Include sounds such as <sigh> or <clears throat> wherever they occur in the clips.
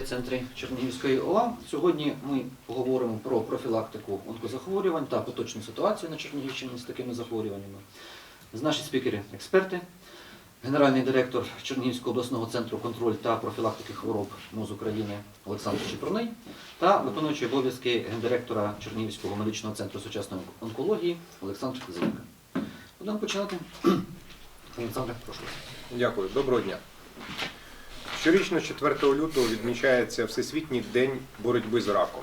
Центрі Чернігівської ОА. Сьогодні ми поговоримо про профілактику онкозахворювань та поточну ситуацію на Чернігівщині з такими захворюваннями. З наші спікери експерти, генеральний директор Чернігівського обласного центру контроль та профілактики хвороб МОЗ України Олександр Чепурний та виконуючий обов'язки гендиректора Чернігівського медичного центру сучасної онкології Олександр Зимка. Будемо починати. <clears throat> Олександр, прошу. Дякую, доброго дня. Щорічно 4 лютого відмічається Всесвітній день боротьби з раком.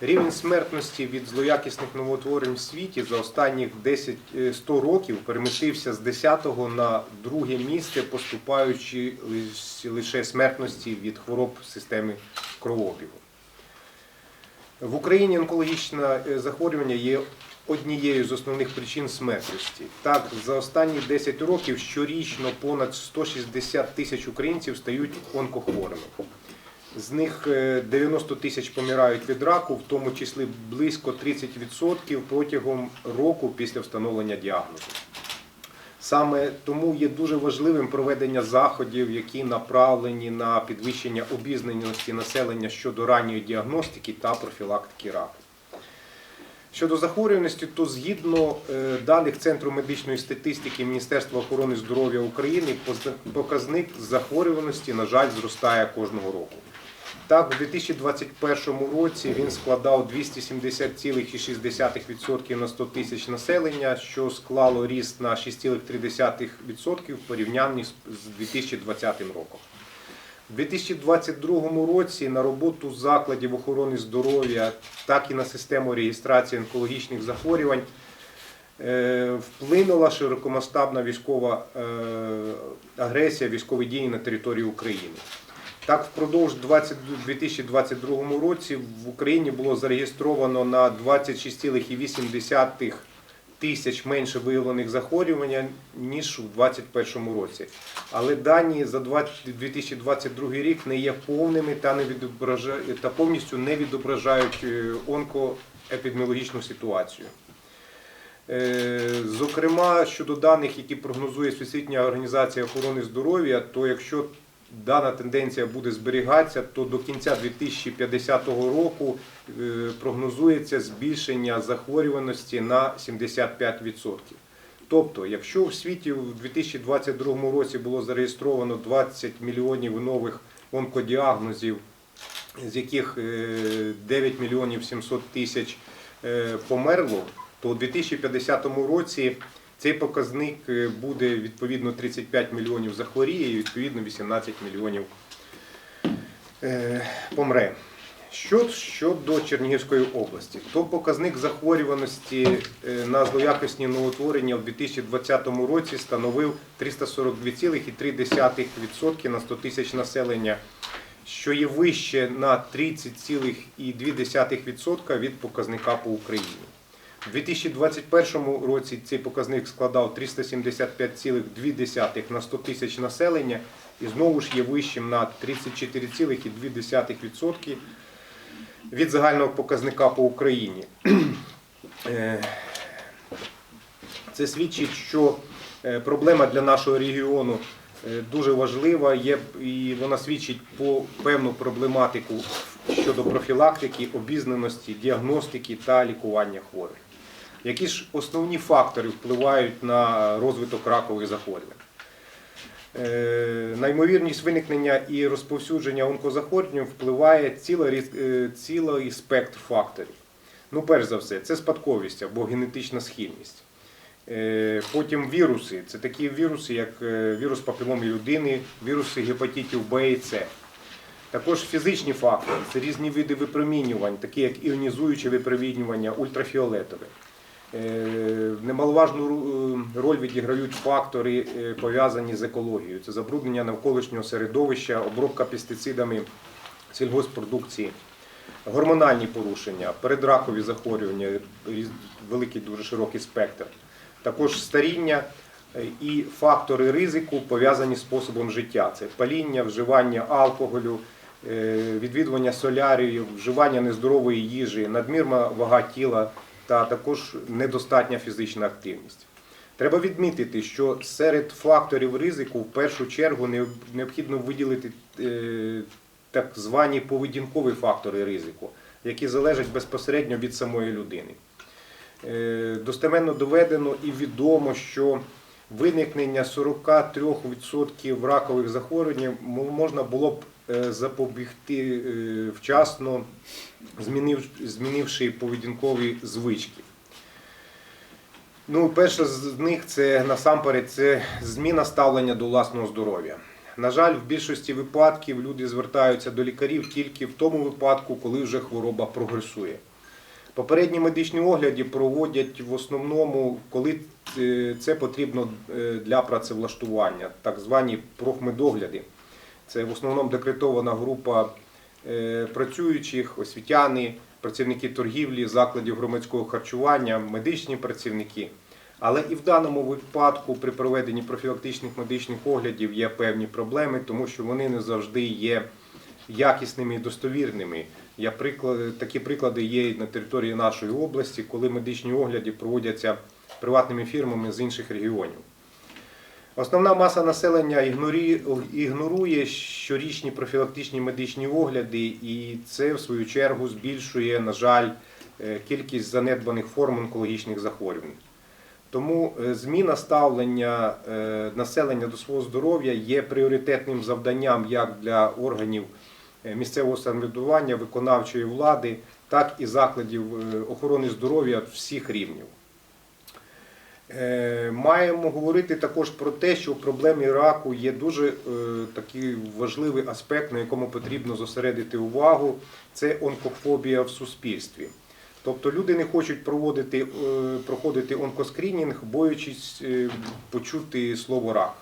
Рівень смертності від злоякісних новоутворень в світі за останніх 10, е, 100 років перемістився з 10-го на друге місце, поступаючи лише смертності від хвороб системи кровообігу. В Україні онкологічне е, захворювання є однією з основних причин смертності. Так, за останні 10 років щорічно понад 160 тисяч українців стають онкохворими. З них е, 90 тисяч помирають від раку, в тому числі близько 30% протягом року після встановлення діагнозу. Саме тому є дуже важливим проведення заходів, які направлені на підвищення обізнаності населення щодо ранньої діагностики та профілактики раку. Щодо захворюваності, то згідно е, даних Центру медичної статистики Міністерства охорони здоров'я України, показник захворюваності, на жаль, зростає кожного року. Так, у 2021 році він складав 270,6% на 100 тисяч населення, що склало ріст на 6,3% в порівнянні з 2020 роком. У 2022 році на роботу закладів охорони здоров'я, так і на систему реєстрації онкологічних захворювань е, вплинула широкомасштабна військова е, агресія, військові дії на території України. Так, впродовж 2022 році в Україні було зареєстровано на 26,8 тисяч менше виявлених захворювань, ніж у 2021 році. Але дані за 2022 рік не є повними та, не відображають, та повністю не відображають е, онкоепідеміологічну ситуацію. Е, Зокрема, щодо даних, які прогнозує Всесвітня організація охорони здоров'я, то якщо дана тенденція буде зберігатися, то до кінця 2050 року е, прогнозується збільшення захворюваності на 75%. Тобто, якщо в світі у 2022 році було зареєстровано 20 мільйонів нових онкодіагнозів, з яких е, 9 мільйонів 700 тисяч е, померло, то у 2050 році цей показник е, буде відповідно 35 мільйонів захворіє і відповідно 18 мільйонів е, помре. Що щодо Чернігівської області, то показник захворюваності е, на злоякісні новотворення в 2020 році становив 342,3% на 100 тисяч населення, що є вище на 30,2% від показника по Україні. У 2021 році цей показник складав 375,2 на 100 тисяч населення і знову ж є вищим на 34,2% від загального показника по Україні. Е, Це свідчить, що е, проблема для нашого регіону е, дуже важлива, є, і вона свідчить по певну проблематику щодо профілактики, обізнаності, діагностики та лікування хворих. Які ж основні фактори впливають на розвиток ракових захворювань? Е, На ймовірність виникнення і розповсюдження онкозахворювань впливає е, цілий спектр факторів. Ну, перш за все, це спадковість або генетична схильність. Е, Потім віруси. Це такі віруси, як вірус папіломи людини, віруси гепатитів Б і С. Також фізичні фактори це різні види випромінювань, такі як іонізуюче випромінювання, ультрафіолетове. Е, Немаловажну е, роль відіграють фактори, е, пов'язані з екологією. Це забруднення навколишнього середовища, обробка пестицидами сільгоспродукції, гормональні порушення, передракові захворювання, великий дуже широкий спектр. Також старіння і фактори ризику пов'язані з способом життя. Це паління, вживання алкоголю, відвідування солярію, вживання нездорової їжі, надмірна вага тіла та також недостатня фізична активність. Треба відмітити, що серед факторів ризику в першу чергу необхідно виділити е, так звані поведінкові фактори ризику, які залежать безпосередньо від самої людини. Е, Достеменно доведено і відомо, що виникнення 43% ракових захворювань можна було б запобігти е, вчасно, змінивши поведінкові звички. Ну, перше з них це насамперед це зміна ставлення до власного здоров'я. На жаль, в більшості випадків люди звертаються до лікарів тільки в тому випадку, коли вже хвороба прогресує. Попередні медичні огляди проводять в основному, коли е, це потрібно е, для працевлаштування, так звані профмедогляди. Це в основному декретована група е, працюючих, освітяни, працівники торгівлі, закладів громадського харчування, медичні працівники. Але і в даному випадку при проведенні профілактичних медичних оглядів є певні проблеми, тому що вони не завжди є якісними і достовірними. Я приклад, такі приклади є і на території нашої області, коли медичні огляди проводяться приватними фірмами з інших регіонів. Основна маса населення ігнорує щорічні профілактичні медичні огляди, і це, в свою чергу, збільшує, на жаль, е, кількість занедбаних форм онкологічних захворювань. Тому е, зміна ставлення е, населення до свого здоров'я є пріоритетним завданням як для органів місцевого самоврядування, виконавчої влади, так і закладів охорони здоров'я всіх рівнів. Е, Маємо говорити також про те, що в проблемі раку є дуже е, такий важливий аспект, на якому потрібно зосередити увагу. Це онкофобія в суспільстві. Тобто люди не хочуть проводити, е, проходити онкоскрінінг, боючись почути слово рак.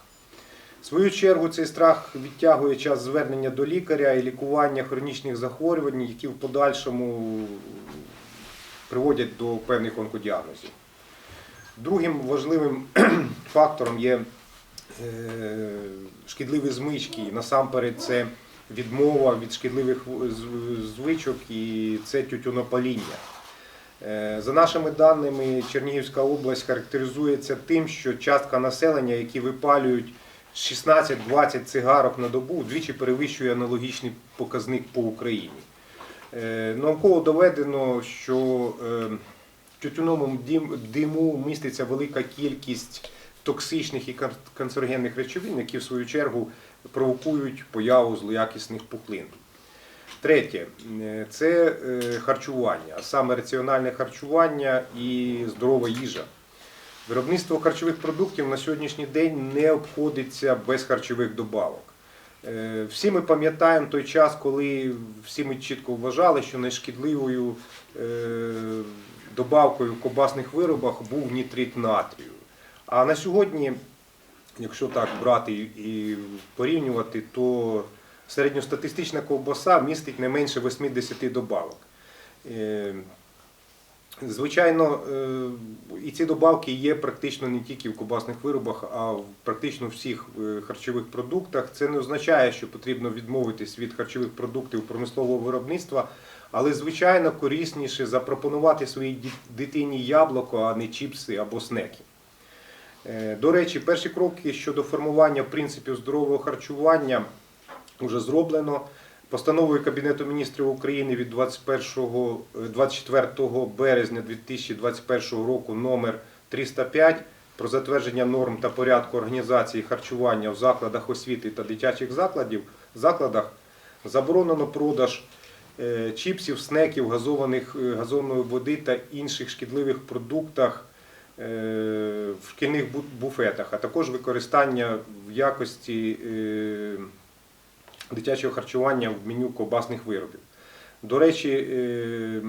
В свою чергу цей страх відтягує час звернення до лікаря і лікування хронічних захворювань, які в подальшому приводять до певних онкодіагнозів. Другим важливим <clears throat> фактором є е, шкідливі змички. Насамперед, це відмова від шкідливих звичок і це тютюнопаління. Е, За нашими даними, Чернігівська область характеризується тим, що частка населення, які випалюють 16-20 цигарок на добу, вдвічі перевищує аналогічний показник по Україні. Е, Науково доведено, що в тютюновому диму міститься велика кількість токсичних і кан- канцерогенних речовин, які в свою чергу провокують появу злоякісних пухлин. Третє це е, харчування, а саме раціональне харчування і здорова їжа. Виробництво харчових продуктів на сьогоднішній день не обходиться без харчових добавок. Е, Всі ми пам'ятаємо той час, коли всі ми чітко вважали, що найшкідливою е, добавкою в кобасних виробах був нітрит натрію. А на сьогодні, якщо так брати і порівнювати, то середньостатистична ковбаса містить не менше 80 добавок. Е, Звичайно, е, і ці добавки є практично не тільки в кубасних виробах, а в практично всіх е, харчових продуктах. Це не означає, що потрібно відмовитись від харчових продуктів промислового виробництва, але звичайно корисніше запропонувати своїй дитині яблуко, а не чіпси або снеки. Е, До речі, перші кроки щодо формування принципів здорового харчування вже зроблено. Постановою Кабінету міністрів України від 21, е, 24 березня 2021 року номер 305 про затвердження норм та порядку організації харчування в закладах освіти та дитячих закладів, закладах заборонено продаж е, чіпсів, снеків, газованих, е, газованої води та інших шкідливих продуктах е, в шкільних буфетах, а також використання в якості е, дитячого харчування в меню ковбасних виробів. До речі, е,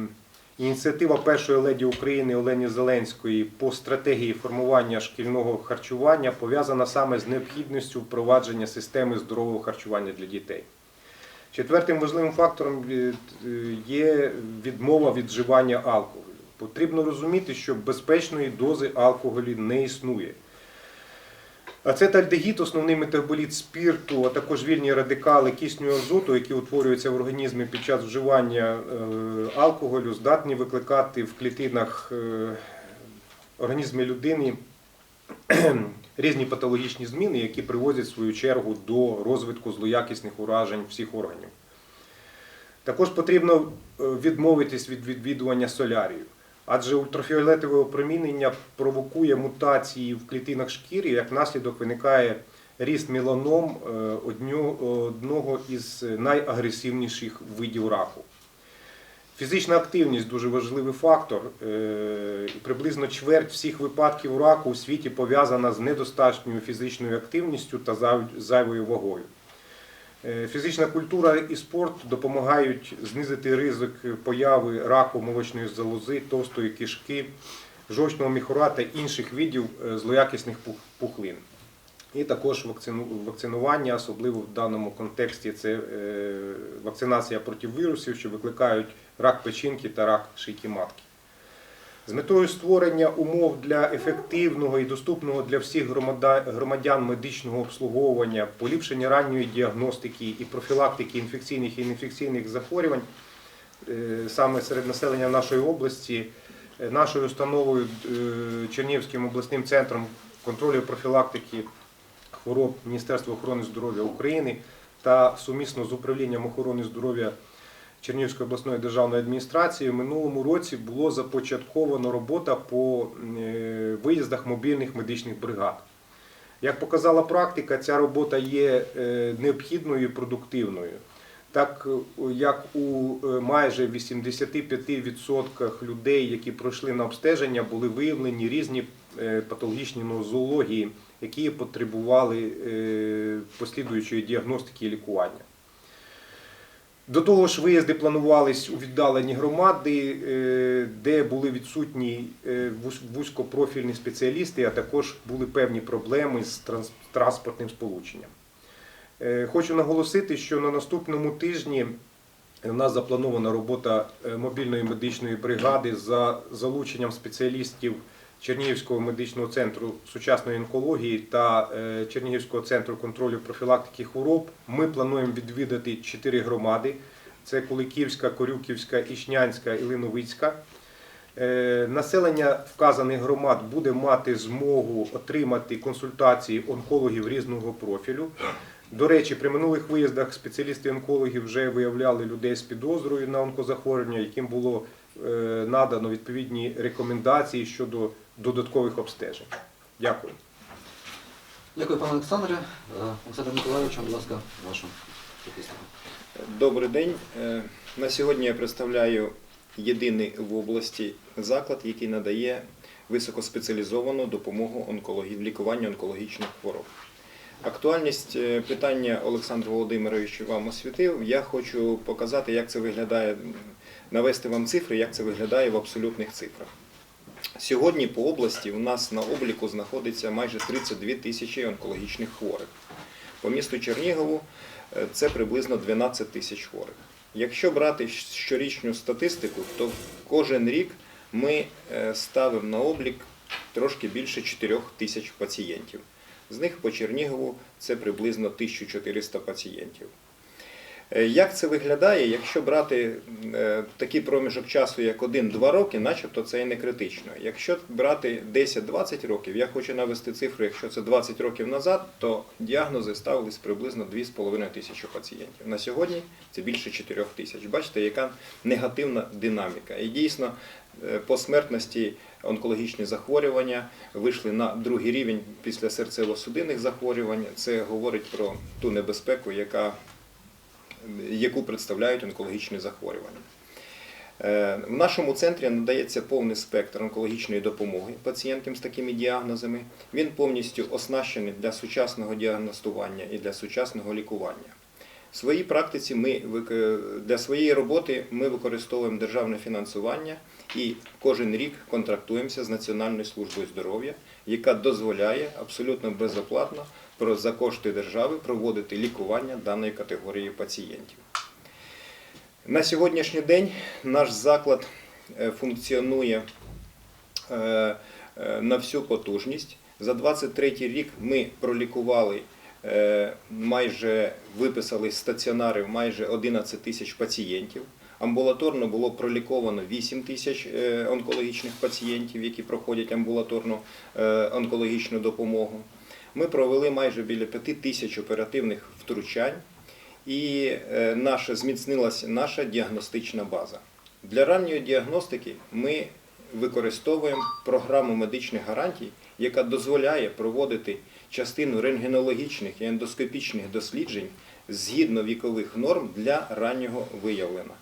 ініціатива першої леді України Олені Зеленської по стратегії формування шкільного харчування пов'язана саме з необхідністю впровадження системи здорового харчування для дітей. Четвертим важливим фактором е, є відмова від вживання алкоголю. Потрібно розуміти, що безпечної дози алкоголю не існує. Ацетальдегід – основний метаболіт спірту, а також вільні радикали кисню азоту, які утворюються в організмі під час вживання е, алкоголю, здатні викликати в клітинах е, організму людини різні патологічні зміни, які приводять в свою чергу до розвитку злоякісних уражень всіх органів. Також потрібно е, відмовитись від відвідування солярію, адже ультрафіолетове опромінення провокує мутації в клітинах шкіри, як наслідок виникає ріст меланом е, одного із найагресивніших видів раку. Фізична активність дуже важливий фактор. е, Приблизно чверть всіх випадків раку у світі пов'язана з недостатньою фізичною активністю та зайвою вагою. Е, Фізична культура і спорт допомагають знизити ризик появи раку молочної залози, товстої кишки, жовчного міхура та інших видів е, злоякісних пухлин. І також вакцину- вакцинування, особливо в даному контексті, це е, вакцинація проти вірусів, що викликають рак печінки та рак шийки матки. З метою створення умов для ефективного і доступного для всіх громадян медичного обслуговування, поліпшення ранньої діагностики і профілактики інфекційних і неінфекційних захворювань е, саме серед населення нашої області, е, нашою установою Чернігівським обласним центром контролю профілактики хвороб Міністерства охорони здоров'я України та сумісно з управлінням охорони здоров'я Чернігівської обласної державної адміністрації в минулому році було започатковано робота по е, виїздах мобільних медичних бригад. Як показала практика, ця робота є е, необхідною і продуктивною. Так як у е, майже 85% людей, які пройшли на обстеження, були виявлені різні патологічні нозології, які потребували е, послідуючої діагностики і лікування. До того ж, виїзди планувались у віддалені громади, е, де були відсутні е, вузькопрофільні спеціалісти, а також були певні проблеми з транс- транспортним сполученням. Хочу наголосити, що на наступному тижні у нас запланована робота мобільної медичної бригади за залученням спеціалістів Чернігівського медичного центру сучасної онкології та е, Чернігівського центру контролю профілактики хвороб. Ми плануємо відвідати чотири громади: це Куликівська, Корюківська, Ічнянська і Линовицька. Е, Населення вказаних громад буде мати змогу отримати консультації онкологів різного профілю. До речі, при минулих виїздах спеціалісти-онкологи вже виявляли людей з підозрою на онкозахворювання, яким було е, надано відповідні рекомендації щодо додаткових обстежень. Дякую. Дякую, пане Олександре. Е, Олександр Миколайович, будь ласка, вашу статистику. Добрий день. Е, На сьогодні я представляю єдиний в області заклад, який надає високоспеціалізовану допомогу онкології, в лікуванні онкологічних хвороб. Актуальність е, питання Олександр Володимирович вам освітив. Я хочу показати, як це виглядає, навести вам цифри, як це виглядає в абсолютних цифрах. Сьогодні по області у нас на обліку знаходиться майже 32 тисячі онкологічних хворих. По місту Чернігову е, це приблизно 12 тисяч хворих. Якщо брати щорічну статистику, то кожен рік ми е, ставимо на облік трошки більше 4 тисяч пацієнтів. З них по Чернігову це приблизно 1400 пацієнтів. Е, Як це виглядає, якщо брати е, такий проміжок часу, як 1-2 роки, начебто це і не критично. Якщо брати 10-20 років, я хочу навести цифру, якщо це 20 років назад, то діагнози ставились приблизно 2,5 тисячі пацієнтів. На сьогодні це більше 4 тисяч. Бачите, яка негативна динаміка. І дійсно е, по смертності онкологічні захворювання вийшли на другий рівень після серцево-судинних захворювань. Це говорить про ту небезпеку, яка яку представляють онкологічні захворювання. Е, В нашому центрі надається повний спектр онкологічної допомоги пацієнтам з такими діагнозами. Він повністю оснащений для сучасного діагностування і для сучасного лікування. В своїй практиці ми для своєї роботи ми використовуємо державне фінансування і кожен рік контрактуємося з Національною службою здоров'я, яка дозволяє абсолютно безоплатно за кошти держави проводити лікування даної категорії пацієнтів. На сьогоднішній день наш заклад е, функціонує е, е, на всю потужність. За 23 рік ми пролікували майже виписали стаціонарів майже 11 тисяч пацієнтів. Амбулаторно було проліковано 8 тисяч онкологічних пацієнтів, які проходять амбулаторну онкологічну допомогу. Ми провели майже біля 5 тисяч оперативних втручань. і е, наша, зміцнилася наша діагностична база. Для ранньої діагностики ми використовуємо програму медичних гарантій, яка дозволяє проводити частину рентгенологічних і ендоскопічних досліджень згідно вікових норм для раннього виявлення.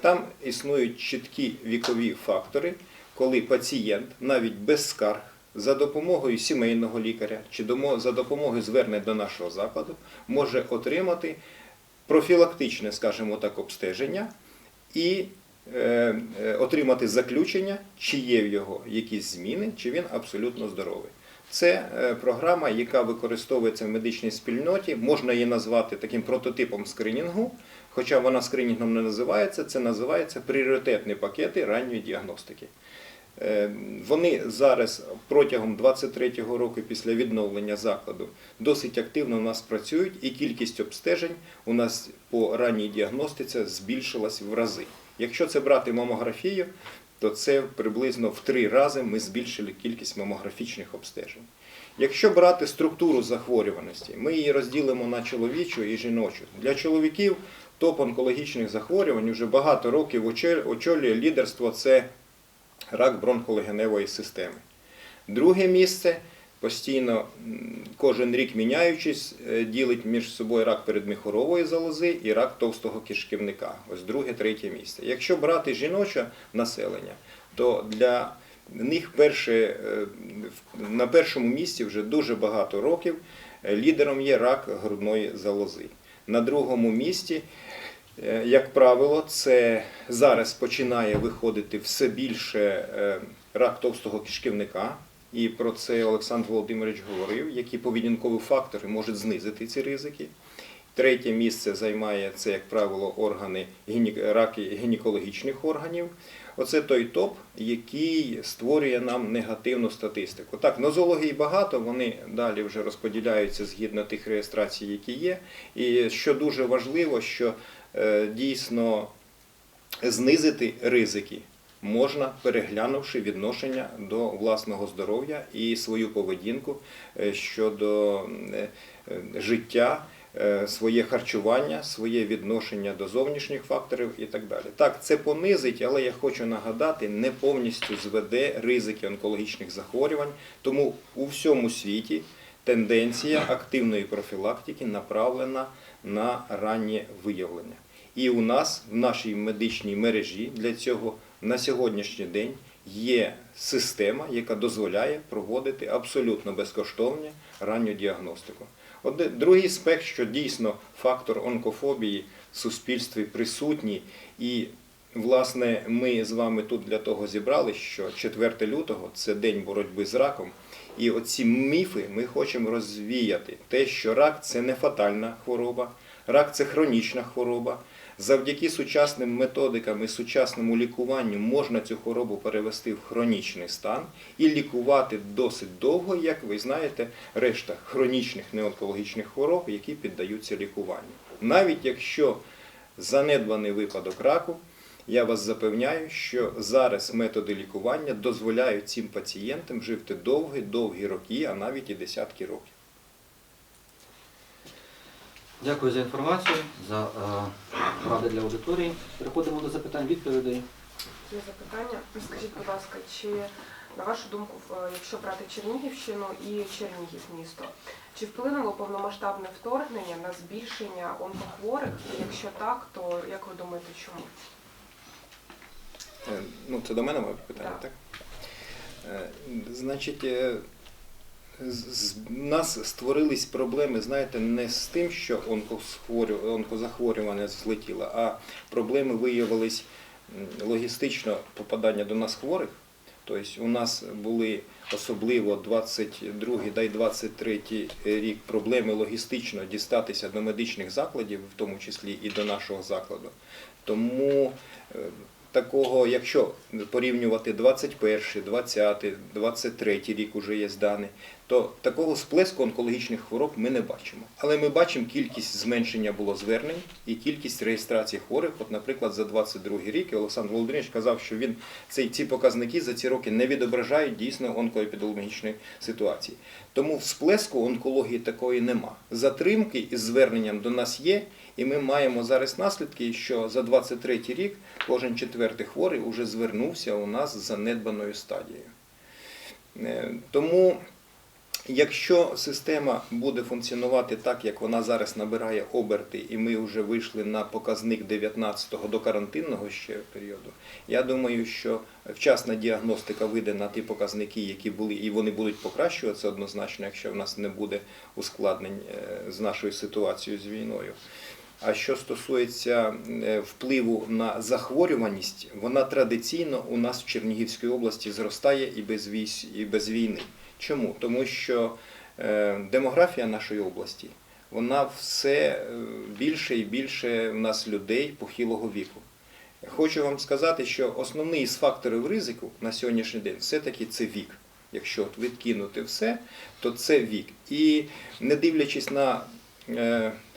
Там існують чіткі вікові фактори, коли пацієнт навіть без скарг за допомогою сімейного лікаря чи за допомогою звернень до нашого закладу може отримати профілактичне, скажімо так, обстеження і е, е, отримати заключення, чи є в його якісь зміни, чи він абсолютно здоровий. Це е, програма, яка використовується в медичній спільноті. Можна її назвати таким прототипом скринінгу, хоча вона скринінгом не називається, це називається пріоритетні пакети ранньої діагностики. Е, Вони зараз протягом 23-го року після відновлення закладу досить активно у нас працюють, і кількість обстежень у нас по ранній діагностиці збільшилась в рази. Якщо це брати мамографію, то це приблизно в три рази ми збільшили кількість мамографічних обстежень. Якщо брати структуру захворюваності, ми її розділимо на чоловічу і жіночу. Для чоловіків топ онкологічних захворювань вже багато років очолює лідерство це рак бронхолегеневої системи. Друге місце постійно кожен рік міняючись, е, ділить між собою рак передміхорової залози і рак товстого кишківника. Ось друге, третє місце. Якщо брати жіноче населення, то для них перше, е, на першому місці вже дуже багато років е, лідером є рак грудної залози. На другому місці Як правило, це зараз починає виходити все більше е, рак товстого кишківника, і про це Олександр Володимирович говорив, які поведінкові фактори можуть знизити ці ризики. Третє місце займає це, як правило, органи раки гінекологічних органів. Оце той топ, який створює нам негативну статистику. Так, нозології багато, вони далі вже розподіляються згідно тих реєстрацій, які є. І що дуже важливо, що е, дійсно знизити ризики можна, переглянувши відношення до власного здоров'я і свою поведінку е, щодо е, е, життя, е, своє харчування, своє відношення до зовнішніх факторів і так далі. Так, це понизить, але я хочу нагадати, не повністю зведе ризики онкологічних захворювань, тому у всьому світі тенденція активної профілактики направлена на раннє виявлення. І у нас в нашій медичній мережі для цього на сьогоднішній день є система, яка дозволяє проводити абсолютно безкоштовно ранню діагностику. Оде- Другий аспект, що дійсно фактор онкофобії в суспільстві присутній, і власне ми з вами тут для того зібрали, що 4 лютого це день боротьби з раком. І оці міфи ми хочемо розвіяти. Те, що рак це не фатальна хвороба, рак це хронічна хвороба. Завдяки сучасним методикам і сучасному лікуванню можна цю хворобу перевести в хронічний стан і лікувати досить довго, як ви знаєте, решта хронічних неонкологічних хвороб, які піддаються лікуванню. Навіть якщо занедбаний випадок раку, я вас запевняю, що зараз методи лікування дозволяють цим пацієнтам жити довгі, довгі роки, а навіть і десятки років. Дякую за інформацію, за е, поради для аудиторії. Переходимо до запитань відповідей. Є запитання. Скажіть, будь ласка, чи на вашу думку, якщо брати Чернігівщину і Чернігів місто, чи вплинуло повномасштабне вторгнення на збільшення онкохворих? І якщо так, то як ви думаєте, чому? Е, Ну, це до мене моє питання, Так. так? Е, Значить, е, з- нас створились проблеми, знаєте, не з тим, що онкозахворювання злетіло, а проблеми виявились логістично попадання до нас хворих. Тобто у нас були особливо 22 да й 23 рік проблеми логістично дістатися до медичних закладів, в тому числі і до нашого закладу. Тому е, такого, якщо порівнювати 21, 20, 23 рік уже є дані, то такого сплеску онкологічних хвороб ми не бачимо. Але ми бачимо кількість зменшення було звернень і кількість реєстрації хворих. От, наприклад, за 22 рік Олександр Володимирович казав, що він цей, ці показники за ці роки не відображають дійсно онкоепідеміологічної ситуації. Тому всплеску онкології такої нема. Затримки із зверненням до нас є, і ми маємо зараз наслідки, що за 23 рік кожен четвертий хворий вже звернувся у нас з занедбаною стадією. Е, Тому, якщо система буде функціонувати так, як вона зараз набирає оберти, і ми вже вийшли на показник 19-го до карантинного ще періоду, я думаю, що вчасна діагностика вийде на ті показники, які були, і вони будуть покращуватися однозначно, якщо в нас не буде ускладнень е, з нашою ситуацією з війною. А що стосується е, впливу на захворюваність, вона традиційно у нас в Чернігівській області зростає і без, війсь, і без війни. Чому? Тому що е, демографія нашої області, вона все е, більше і більше в нас людей похилого віку. Хочу вам сказати, що основний з факторів ризику на сьогоднішній день все-таки це вік. Якщо відкинути все, то це вік. І не дивлячись на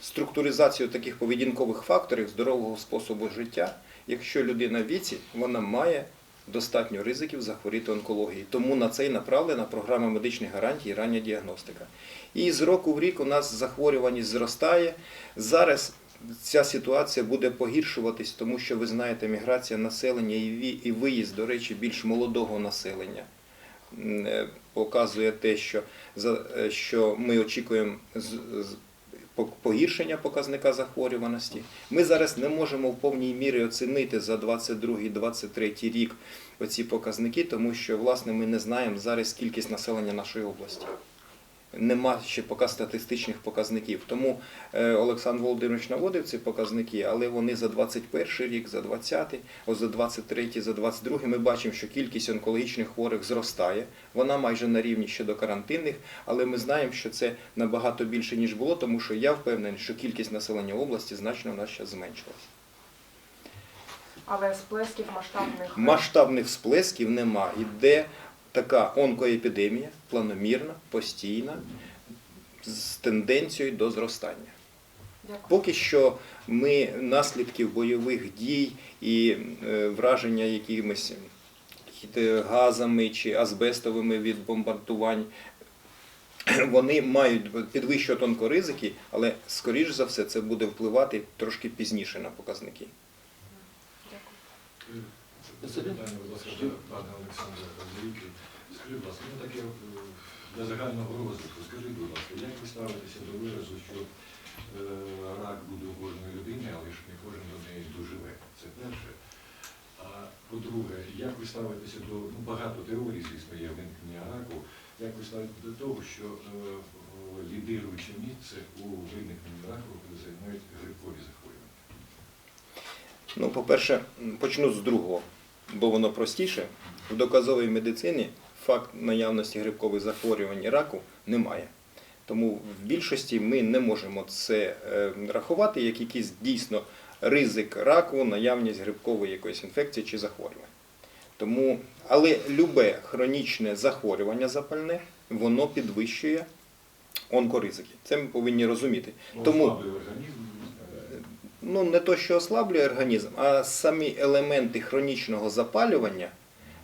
структуризацію таких поведінкових факторів здорового способу життя, якщо людина в віці, вона має достатньо ризиків захворіти онкологією. Тому на це і направлена програма медичних гарантій і рання діагностика. І з року в рік у нас захворюваність зростає. Зараз ця ситуація буде погіршуватись, тому що ви знаєте, міграція населення і виїзд, до речі, більш молодого населення е, показує те, що, е, що ми очікуємо погіршення показника захворюваності. Ми зараз не можемо в повній мірі оцінити за 22-23 рік оці показники, тому що власне ми не знаємо зараз кількість населення нашої області. Нема ще поки статистичних показників. Тому е, Олександр Володимирович наводив ці показники, але вони за 21 рік, за 20, ось за 23, за 22 ми бачимо, що кількість онкологічних хворих зростає. Вона майже на рівні ще до карантинних, але ми знаємо, що це набагато більше ніж було, тому що я впевнений, що кількість населення області значно у нас ще зменшилась. Але сплесків масштабних Масштабних сплесків нема. Іде така онкоепідемія, планомірна, постійна, з тенденцією до зростання. Дякую. Поки що ми наслідків бойових дій і е, враження якимись е, газами чи азбестовими від бомбардувань. <clears throat> Вони мають підвищувати онкоризики, але скоріш за все це буде впливати трошки пізніше на показники. Дякую. Спасибі. Питання, будь ласка, до пана Олександра Скажіть, будь ласка, ну таке е, для загального розвитку. Скажіть, будь ласка, як ви ставитеся до виразу, що е, рак буде у кожної людини, але ж не кожен до неї доживе? Це перше. А по-друге, як ви ставитеся до ну, багато теорій, звісно, є виникнення раку. Як ви ставитеся до того, що е, лідируюче місце у виникненні раку займають грибкові захворювання? Ну, по-перше, почну з другого, бо воно простіше. В доказовій медицині факт наявності грибкових захворювань і раку немає. Тому в більшості ми не можемо це е, рахувати як якийсь дійсно ризик раку, наявність грибкової якоїсь інфекції чи захворювання. Тому, але любе хронічне захворювання запальне, воно підвищує онкоризики. Це ми повинні розуміти. Тому організм, ну не то, що ослаблює організм, а самі елементи хронічного запалювання.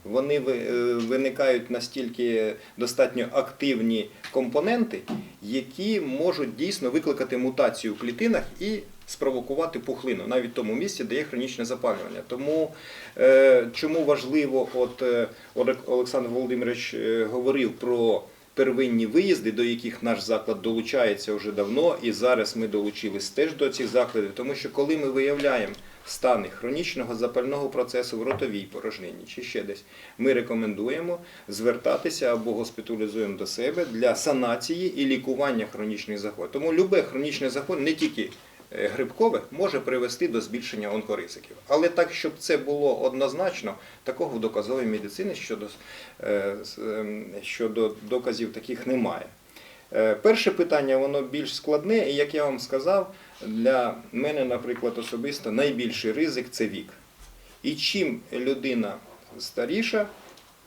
Вони е, виникають настільки достатньо активні компоненти, які можуть дійсно викликати мутацію в клітинах і спровокувати пухлину навіть в тому місці, де є хронічне запалювання. Тому е, чому важливо, от е, Олександр Володимирович говорив про первинні виїзди, до яких наш заклад долучається вже давно, і зараз ми долучились теж до цих закладів, тому що коли ми виявляємо стани хронічного запального процесу в ротовій порожнині чи ще десь, ми рекомендуємо звертатися або госпіталізуємо до себе для санації і лікування хронічних захворювань. Тому любе хронічне захворювання, не тільки е, грибкове, може привести до збільшення онкоризиків. Але так, щоб це було однозначно, такого в доказовій медицині щодо, е, ем, щодо доказів таких немає. Е, Перше питання, воно більш складне, і як я вам сказав, для мене, наприклад, особисто найбільший ризик це вік. І чим людина старіша,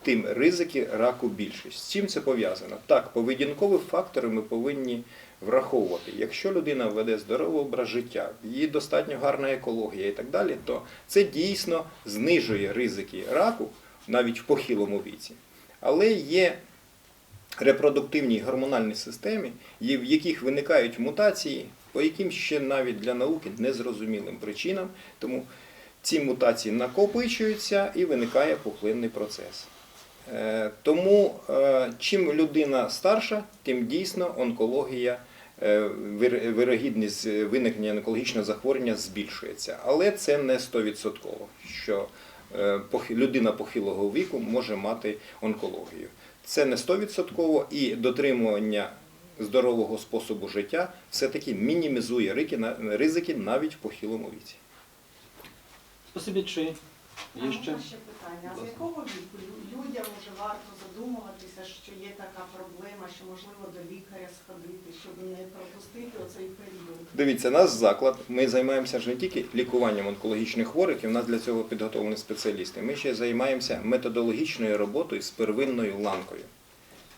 тим ризики раку більше. З чим це пов'язано? Так, поведінкові фактори ми повинні враховувати. Якщо людина веде здоровий образ життя, її достатньо гарна екологія і так далі, то це дійсно знижує ризики раку навіть в похилому віці. Але є репродуктивній гормональній системі, в яких виникають мутації, по яким ще навіть для науки незрозумілим причинам. Тому ці мутації накопичуються і виникає пухлинний процес. Е, Тому е, чим людина старша, тим дійсно онкологія, е, вирогідність виникнення онкологічного захворювання збільшується. Але це не 100%, що людина похилого віку може мати онкологію. Це не 100% і дотримування здорового способу життя все-таки мінімізує ризики навіть в похилому віці. Спасибі, чи є ще? ще питання. А з якого віку лю- людям вже варто задумуватися, що є така проблема, що можливо до лікаря сходити, щоб не пропустити оцей період? Дивіться, наш заклад. Ми займаємося ж не тільки лікуванням онкологічних хворих, і в нас для цього підготовлені спеціалісти. Ми ще займаємося методологічною роботою з первинною ланкою.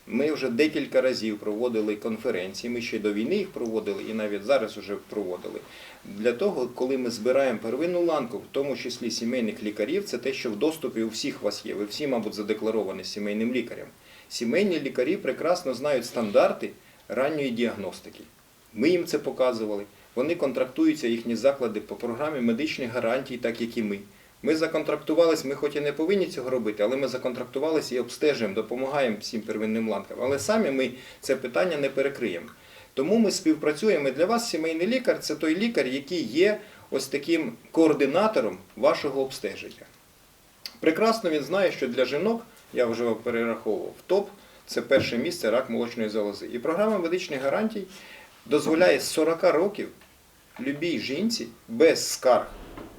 Ми вже декілька разів проводили конференції. Ми ще до війни їх проводили, і навіть зараз вже проводили. Для того, коли ми збираємо первинну ланку, в тому числі сімейних лікарів, це те, що в доступі у всіх вас є. Ви всі, мабуть, задекларовані сімейним лікарем. Сімейні лікарі прекрасно знають стандарти ранньої діагностики. Ми їм це показували. Вони контрактуються, їхні заклади по програмі медичних гарантій, так як і ми. Ми законтрактувалися, ми хоч і не повинні цього робити, але ми законтрактувалися і обстежуємо, допомагаємо всім первинним ланкам. Але самі ми це питання не перекриємо. Тому ми співпрацюємо. Для вас сімейний лікар це той лікар, який є ось таким координатором вашого обстеження. Прекрасно він знає, що для жінок, я вже перераховував, ТОП це перше місце рак молочної залози. І програма медичних гарантій дозволяє з 40 років любій жінці без скарг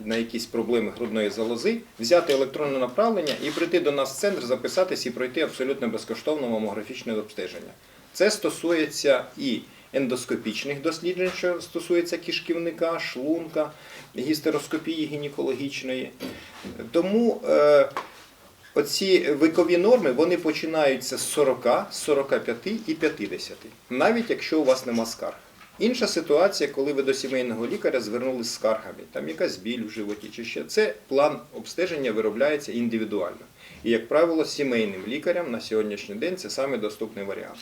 на якісь проблеми грудної залози взяти електронне направлення і прийти до нас в центр, записатись і пройти абсолютно безкоштовне мамографічне обстеження. Це стосується і ендоскопічних досліджень, що стосується кишківника, шлунка, гістероскопії гінекологічної. Тому е, оці вікові норми вони починаються з 40, 45 і 50, навіть якщо у вас нема скарг. Інша ситуація, коли ви до сімейного лікаря звернулися з скаргами, там якась біль в животі чи ще це план обстеження виробляється індивідуально. І, як правило, сімейним лікарям на сьогоднішній день це саме доступний варіант.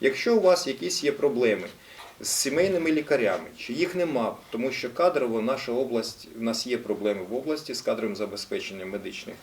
Якщо у вас якісь є проблеми з сімейними лікарями, чи їх нема, тому що кадрово наша область, в нас є проблеми в області з кадровим забезпеченням медичних,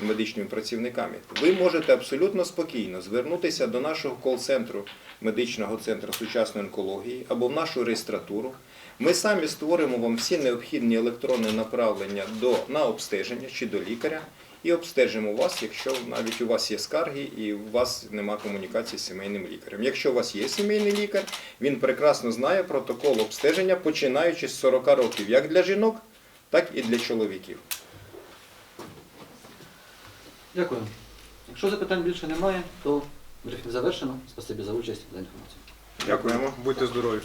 медичними працівниками, ви можете абсолютно спокійно звернутися до нашого кол-центру медичного центру сучасної онкології або в нашу реєстратуру. Ми самі створимо вам всі необхідні електронні направлення до, на обстеження чи до лікаря і обстежимо вас, якщо навіть у вас є скарги і у вас нема комунікації з сімейним лікарем. Якщо у вас є сімейний лікар, він прекрасно знає протокол обстеження, починаючи з 40 років, як для жінок, так і для чоловіків. Дякую. Якщо запитань більше немає, то брифінг завершено. Спасибі за участь за інформацію. Дякуємо. Будьте здорові.